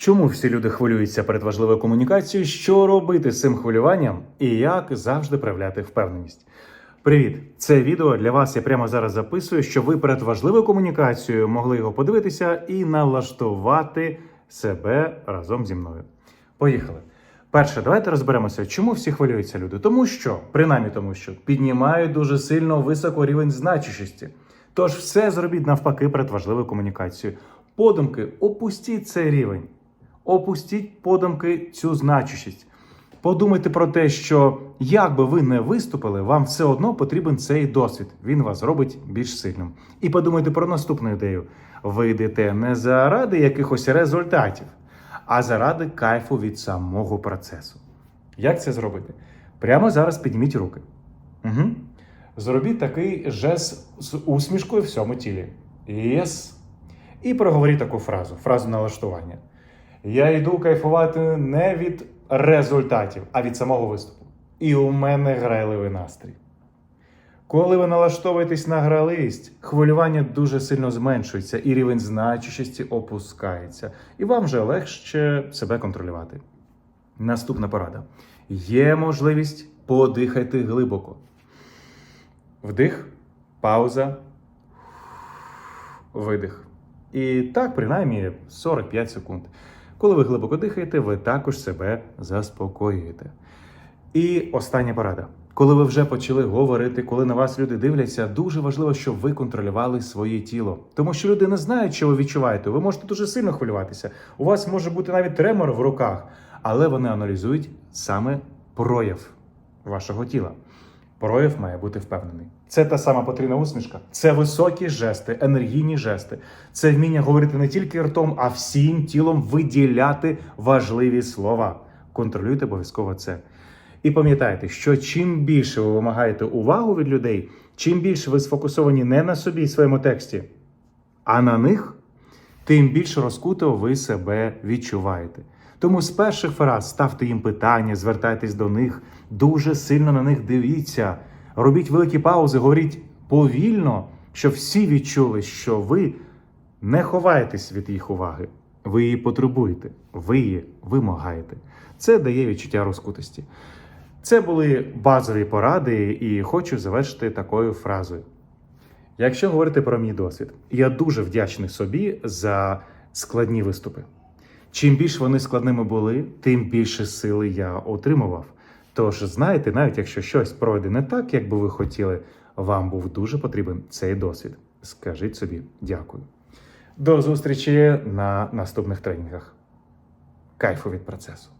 Чому всі люди хвилюються перед важливою комунікацією? Що робити з цим хвилюванням і як завжди проявляти впевненість? Привіт! Це відео для вас я прямо зараз записую, щоб ви перед важливою комунікацією могли його подивитися і налаштувати себе разом зі мною. Поїхали. Перше, давайте розберемося, чому всі хвилюються люди. Тому що, принаймні тому, що піднімають дуже сильно високо рівень значущості. Тож все зробіть навпаки перед важливою комунікацією. Подумки, опустіть цей рівень, опустіть подумки цю значущість. Подумайте про те, що як би ви не виступили, вам все одно потрібен цей досвід. Він вас робить більш сильним. І подумайте про наступну ідею: ви йдете не заради якихось результатів, а заради кайфу від самого процесу. Як це зробити? Прямо зараз підніміть руки. Угу. Зробіть такий жест з усмішкою в всьому тілі. Єс. І проговоріть таку фразу, фразу налаштування. Я йду кайфувати не від результатів, а від самого виступу. І у мене грайливий настрій. Коли ви налаштовуєтесь на граливість, хвилювання дуже сильно зменшується, і рівень значущості опускається, і вам вже легше себе контролювати. Наступна порада: є можливість подихати глибоко. Вдих, пауза, видих. І так, принаймні, 45 секунд. Коли ви глибоко дихаєте, ви також себе заспокоюєте. І остання порада. Коли ви вже почали говорити, коли на вас люди дивляться, дуже важливо, щоб ви контролювали своє тіло. Тому що люди не знають, що ви відчуваєте. Ви можете дуже сильно хвилюватися. У вас може бути навіть тремор в руках, але вони аналізують саме прояв вашого тіла. Прояв має бути впевнений. Це та сама потрібна усмішка, це високі жести, енергійні жести, це вміння говорити не тільки ртом, а всім тілом виділяти важливі слова. Контролюйте обов'язково це. І пам'ятайте, що чим більше ви вимагаєте увагу від людей, чим більше ви сфокусовані не на собі і своєму тексті, а на них, тим більш розкуто ви себе відчуваєте. Тому з перших фраз ставте їм питання, звертайтесь до них, дуже сильно на них дивіться, робіть великі паузи, говоріть повільно, щоб всі відчули, що ви не ховаєтесь від їх уваги. Ви її потребуєте, ви її вимагаєте. Це дає відчуття розкутості. Це були базові поради, і хочу завершити такою фразою. Якщо говорити про мій досвід, я дуже вдячний собі за складні виступи. Чим більш вони складними були, тим більше сили я отримував. Тож, знаєте, навіть якщо щось пройде не так, як би ви хотіли, вам був дуже потрібен цей досвід. Скажіть собі дякую. До зустрічі на наступних тренінгах. Кайфу від процесу!